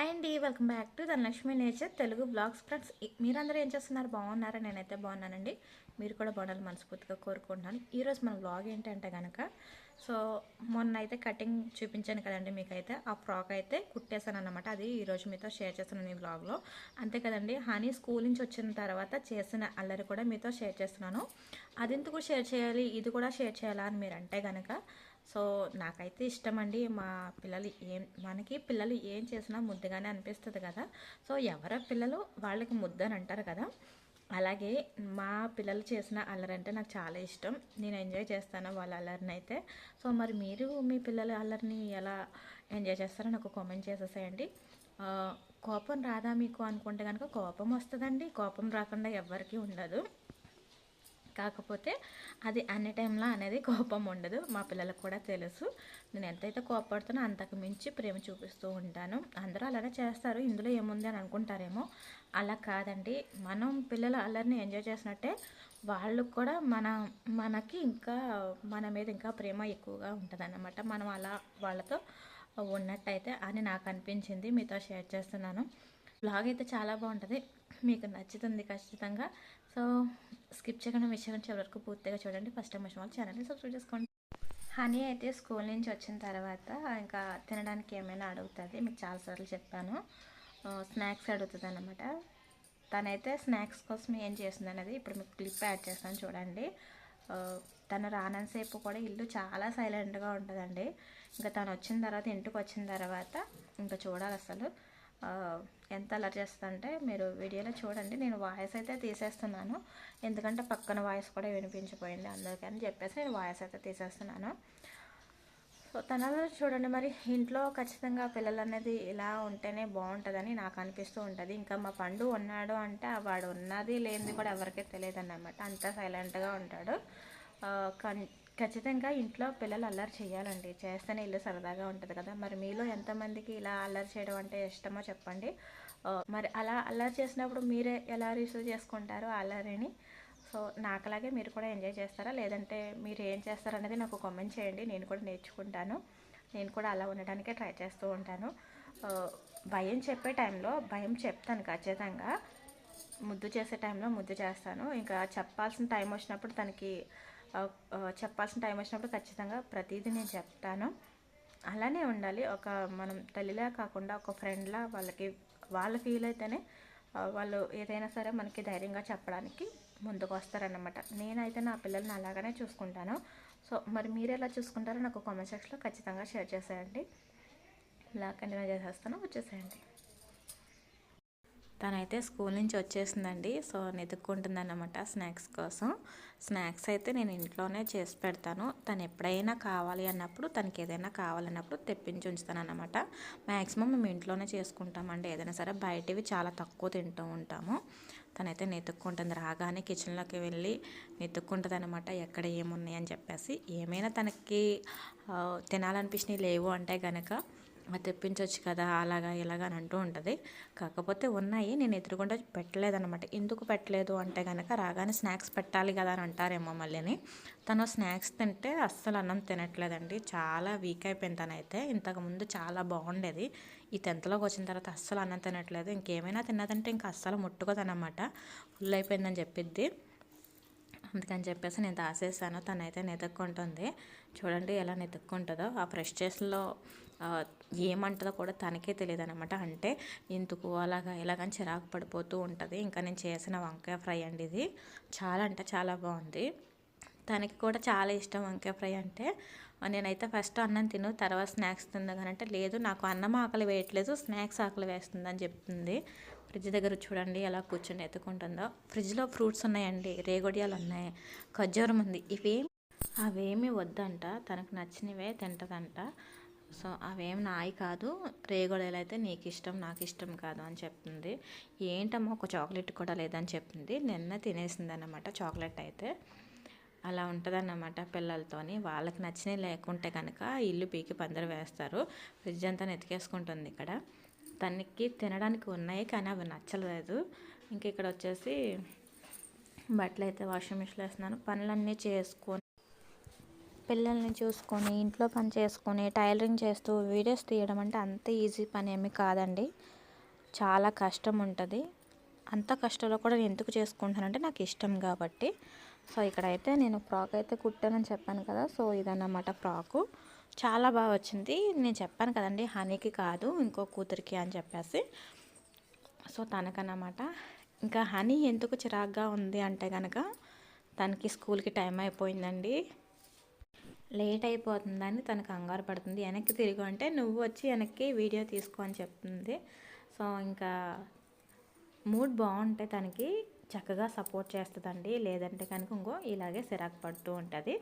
Hi అండి welcome back to Dhanalakshmi nature Telugu blogs friends మీరందరూ ఏం చేస్తున్నారు? బాగున్నారా? నేనైతే బాగున్నానండి. మీరు కూడా బాగుండాలి మనస్ఫూర్తిగా కోరుకుంటున్నాను. ఈరోజు మన బ్లాగ్ ఏంటంటే కనుక సో మొన్న అయితే కటింగ్ చూపించాను కదండి మీకైతే. ఆ ఫ్రాక్ అయితే కుట్టేశాను అనమాట అది ఈరోజు మీతో షేర్ చేస్తున్నాను ఈ బ్లాగ్లో అంతే కదండి హనీ స్కూల్ నుంచి వచ్చిన తర్వాత చేసిన అల్లరి కూడా మీతో షేర్ చేస్తున్నాను. అది ఎందుకు షేర్ చేయాలి? ఇది కూడా షేర్ చేయాలా అని మీరు అంటే కనుక సో నాకైతే ఇష్టం అండి మా పిల్లలు ఏం మనకి పిల్లలు ఏం చేసినా ముద్దుగానే అనిపిస్తుంది కదా. సో ఎవర పిల్లలు వాళ్ళకి ముద్దు అని అంటారు కదా. అలాగే మా పిల్లలు చేసిన అల్లరి అంటే నాకు చాలా ఇష్టం. నేను ఎంజాయ్ చేస్తాను వాళ్ళ అల్లరిని అయితే. సో మరి మీరు మీ పిల్లల అల్లరిని ఎలా ఎంజాయ్ చేస్తారో నాకు కామెంట్ చేసేసేయండి. కోపం రాదా మీకు అనుకుంటే కనుక కోపం వస్తుందండి. కోపం రాకుండా ఎవరికీ ఉండదు. కాకపోతే అది అన్ని టైంలో అనేది కోపం ఉండదు. మా పిల్లలకు కూడా తెలుసు. నేను ఎంతైతే కోపడుతున్నా అంతకు మించి ప్రేమ చూపిస్తూ ఉంటాను. అందరూ అలానే చేస్తారు. ఇందులో ఏముంది అని అనుకుంటారేమో? అలా కాదండి. మనం పిల్లలు అల్లరిని ఎంజాయ్ చేసినట్టే వాళ్ళు కూడా మన మనకి ఇంకా మన మీద ఇంకా ప్రేమ ఎక్కువగా ఉంటుంది మనం అలా వాళ్ళతో ఉన్నట్టయితే అని నాకు అనిపించింది. మీతో షేర్ చేస్తున్నాను. బ్లాగ్ అయితే చాలా బాగుంటుంది. మీకు నచ్చుతుంది ఖచ్చితంగా. సో స్కిప్ చేయకుండా విషయం చేయకుండా చివరి వరకు పూర్తిగా చూడండి. ఫస్ట్ టైం వచ్చిన వాళ్ళు ఛానల్ని సబ్స్క్రైబ్ చేసుకోండి. హనీ అయితే స్కూల్ నుంచి వచ్చిన తర్వాత ఇంకా తినడానికి ఏమైనా అడుగుతుంది? మీకు చాలాసార్లు చెప్పాను. స్నాక్స్ అడుగుతుంది అనమాట తనైతే స్నాక్స్ కోసం ఏం చేస్తుంది అనేది ఇప్పుడు మీకు క్లిప్ యాడ్ చేస్తాను చూడండి. తను రానంతసేపు కూడా ఇల్లు చాలా సైలెంట్గా ఉంటుందండి. ఇంకా తను వచ్చిన తర్వాత ఇంటికి వచ్చిన తర్వాత ఇంకా చూడాలి అసలు. ఎంత అలర్ చేస్తుందంటే మీరు వీడియోలో చూడండి నేను వాయిస్ అయితే తీసేస్తున్నాను. ఎందుకంటే పక్కన వాయిస్ కూడా వినిపించిపోయింది అందుకని చెప్పేసి నేను వాయిస్ అయితే తీసేస్తున్నాను. సో తనలో చూడండి మరి ఇంట్లో ఖచ్చితంగా పిల్లలు అనేది ఇలా ఉంటేనే బాగుంటుందని నాకు అనిపిస్తూ ఉంటుంది. ఇంకా మా పండు ఉన్నాడు అంటే వాడు ఉన్నది లేనిది కూడా ఎవరికీ తెలియదు అన్నమాట అంత సైలెంట్గా ఉంటాడు. కన్- ఖచ్చితంగా ఇంట్లో పిల్లలు అల్లరి చేయాలండి. చేస్తేనే ఇల్లు సరదాగా ఉంటుంది కదా. మరి మీలో ఎంతమందికి ఇలా అల్లరి చేయడం అంటే ఇష్టమో చెప్పండి. మరి అలా అల్లరి చేసినప్పుడు మీరే ఎలా రిసీవ్ చేసుకుంటారో అల్లరిని? సో నాకులాగే మీరు కూడా ఎంజాయ్ చేస్తారా? లేదంటే మీరు ఏం చేస్తారనేది నాకు కామెంట్ చేయండి. నేను కూడా నేర్చుకుంటాను. నేను కూడా అలా ఉండడానికే ట్రై చేస్తూ ఉంటాను. భయం చెప్పే టైంలో భయం చెప్తాను ఖచ్చితంగా. ముద్దు చేసే టైంలో ముద్దు చేస్తాను. ఇంకా చెప్పాల్సిన టైం వచ్చినప్పుడు తనకి చెప్పాల్సిన టైం వచ్చినప్పుడు ఖచ్చితంగా ప్రతిదీ నేను చెప్తాను. అలానే ఉండాలి. ఒక మనం తల్లిలా కాకుండా ఒక ఫ్రెండ్లా వాళ్ళకి వాళ్ళ ఫీల్ అయితేనే వాళ్ళు ఏదైనా సరే మనకి ధైర్యంగా చెప్పడానికి ముందుకు వస్తారన్నమాట. నేనైతే నా పిల్లల్ని అలాగనే చూసుకుంటాను. సో మరి మీరు ఎలా చూసుకుంటారో నాకు కామెంట్ సెక్షన్లో ఖచ్చితంగా షేర్ చేసేయండి. ఇలా కంటిన్యూ చేసేస్తాను. వచ్చేసేయండి. తనైతే స్కూల్ నుంచి వచ్చేసిందండి. సో వెతుక్కుంటుందన్నమాట స్నాక్స్ కోసం. స్నాక్స్ అయితే నేను ఇంట్లోనే చేసి పెడతాను. తను ఎప్పుడైనా కావాలి అన్నప్పుడు తనకి ఏదైనా కావాలన్నప్పుడు తెప్పించి ఉంచుతాను అనమాట మ్యాక్సిమం మేము ఇంట్లోనే చేసుకుంటామండి. ఏదైనా సరే బయటవి చాలా తక్కువ తింటూ ఉంటాము. తనైతే నెతుక్కుంటుంది రాగానే కిచెన్లోకి వెళ్ళి నెతుక్కుంటుంది అనమాట ఎక్కడ ఏమున్నాయి అని చెప్పేసి. ఏమైనా తనకి తినాలనిపించినవి లేవు అంటే కనుక తెప్పించవచ్చు కదా అలాగా ఇలాగా అని అంటూ ఉంటుంది. కాకపోతే ఉన్నాయి నేను ఎదురుగుండా పెట్టలేదన్నమాట. ఎందుకు పెట్టలేదు అంటే కనుక రాగానే స్నాక్స్ పెట్టాలి కదా అని అంటారేమో మళ్ళీని. తను స్నాక్స్ తింటే అస్సలు అన్నం తినట్లేదండి. చాలా వీక్ అయిపోయింది తనైతే. ఇంతకుముందు చాలా బాగుండేది. ఈ టెన్త్లోకి వచ్చిన తర్వాత అస్సలు అన్నం తినట్లేదు. ఇంకేమైనా తిన్నదంటే ఇంకా అస్సలు ముట్టుకోదనమాట ఫుల్ అయిపోయిందని చెప్పిద్ది. అందుకని చెప్పేసి నేను దాసేసాను. తనైతే నెతుక్కుంటుంది. చూడండి ఎలా నెతుక్కుంటుందో. ఆ ఫ్రెస్ట్రేషన్లో ఏమంటుందో కూడా తనకే తెలియదు అనమాట అంటే ఎందుకు అలాగా ఇలాగని చిరాకు పడిపోతూ ఉంటుంది. ఇంకా నేను చేసిన వంకాయ ఫ్రై అండి ఇది. చాలా అంటే చాలా బాగుంది. తనకి కూడా చాలా ఇష్టం వంకాయ ఫ్రై అంటే. నేనైతే ఫస్ట్ అన్నం తిను తర్వాత స్నాక్స్ తిందా అంటే లేదు నాకు అన్నం ఆకలి వేయట్లేదు స్నాక్స్ ఆకలి వేస్తుందని చెప్తుంది. ఫ్రిడ్జ్ దగ్గర చూడండి ఎలా కూర్చొని ఎత్తుకుంటుందో. ఫ్రిడ్జ్లో ఫ్రూట్స్ ఉన్నాయండి రేగొడియాలు ఉన్నాయి ఖర్జూరం ఉంది. ఇవేమి అవేమి వద్దంట తనకు నచ్చినవే తింటదంట. సో అవేం నాయి కాదు రేగొడలు అయితే నీకు ఇష్టం నాకు ఇష్టం కాదు అని చెప్తుంది. ఏంటమ్మో ఒక చాక్లెట్ కూడా లేదని చెప్పింది నిన్న తినేసింది అన్నమాట చాక్లెట్ అయితే. అలా ఉంటుందన్నమాట పిల్లలతోని. వాళ్ళకి నచ్చినవి లేకుంటే కనుక ఇల్లు పీకి పందిరి వేస్తారు. ఫ్రిడ్జ్ అంతా నెతికేసుకుంటుంది ఇక్కడ. తనకి తినడానికి ఉన్నాయి కానీ అవి నచ్చలేదు. ఇంక ఇక్కడ వచ్చేసి బట్టలు అయితే వాషింగ్ మిషన్లో వేస్తున్నాను. పనులన్నీ చేసుకొని పిల్లల్ని చూసుకొని ఇంట్లో పని చేసుకొని టైలరింగ్ చేస్తూ వీడియోస్ తీయడం అంటే అంత ఈజీ పని ఏమీ కాదండి. చాలా కష్టం ఉంటుంది. అంత కష్టంలో కూడా నేను ఎందుకు చేసుకుంటానంటే నాకు ఇష్టం కాబట్టి. సో ఇక్కడైతే నేను ఫ్రాక్ అయితే కుట్టానని చెప్పాను కదా. సో ఇదన్నమాట ఫ్రాకు. చాలా బాగా వచ్చింది. నేను చెప్పాను కదండి హనీకి కాదు ఇంకో కూతురికి అని చెప్పేసి. సో తనకన్నమాట. ఇంకా హనీ ఎందుకు చిరాగ్గా ఉంది అంటే కనుక తనకి స్కూల్కి టైం అయిపోయిందండి. లేట్ అయిపోతుందని తనకు కంగారు పడుతుంది. వెనక్కి తిరిగి అంటే నువ్వు వచ్చి వెనక్కి వీడియో తీసుకో అని చెప్తుంది. సో ఇంకా మూడ్ బాగుంటే తనకి చక్కగా సపోర్ట్ చేస్తుందండి. లేదంటే కనుక ఇంకో ఇలాగే సిరాకు పడుతూ ఉంటుంది.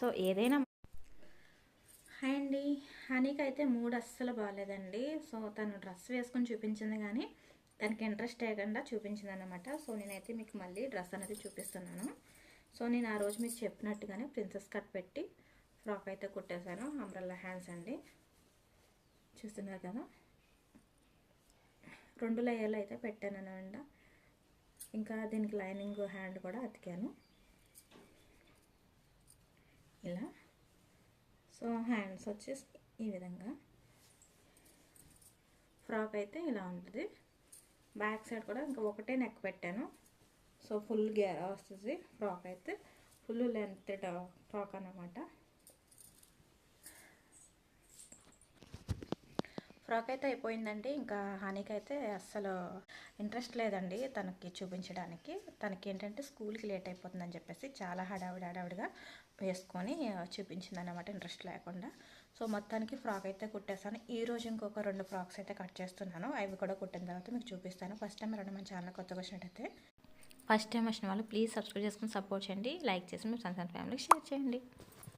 సో ఏదైనా హాయ్ అండి. హనీకి అయితే మూడ్ అస్సలు బాగాలేదండి సో తను డ్రెస్ వేసుకొని చూపించింది కానీ తనకి ఇంట్రెస్ట్ లేకుండా చూపించింది అనమాట సో నేనైతే మీకు మళ్ళీ డ్రెస్ అనేది చూపిస్తున్నాను. సో నేను ఆ రోజు మీకు చెప్పినట్టుగానే ప్రిన్సెస్ కట్ పెట్టి ఫ్రాక్ అయితే కుట్టేశాను. అంబ్రల్లా హ్యాండ్స్ అండి. చూస్తున్నారు కదా? రెండు లేయర్లు అయితే పెట్టాను అనమాట ఇంకా దీనికి లైనింగ్ హ్యాండ్ కూడా అతికాను. ఇలా. సో హ్యాండ్స్ వచ్చేసి ఈ విధంగా. ఫ్రాక్ అయితే ఇలా ఉంటుంది. బ్యాక్ సైడ్ కూడా ఇంకా ఒకటే నెక్ పెట్టాను. సో ఫుల్ గే వస్తుంది ఫ్రాక్ అయితే. ఫుల్ లెంత్ ఫ్రాక్ అన్నమాట. ఫ్రాక్ అయితే అయిపోయిందండి ఇంకా హనీకి అయితే అస్సలు ఇంట్రెస్ట్ లేదండి తనకి చూపించడానికి. తనకి ఏంటంటే స్కూల్కి లేట్ అయిపోతుందని చెప్పేసి చాలా హడావిడి హడావిడిగా వేసుకొని చూపించింది అనమాట ఇంట్రెస్ట్ లేకుండా. సో మొత్తానికి ఫ్రాక్ అయితే కుట్టేస్తాను ఈ రోజు ఇంకొక రెండు ఫ్రాక్స్ అయితే కట్ చేస్తున్నాను. అవి కూడా కుట్టిన తర్వాత మీకు చూపిస్తాను. ఫస్ట్ టైం రెండు మన ఛానల్ కొత్తగా వచ్చినట్టయితే ఫస్ట్ టైం వచ్చిన వాళ్ళు ప్లీజ్ సబ్స్క్రైబ్ చేసుకుని సపోర్ట్ చేయండి. లైక్ చేసి మీ ఫ్రెండ్స్ అండ్ ఫ్యామిలీకి షేర్ చేయండి.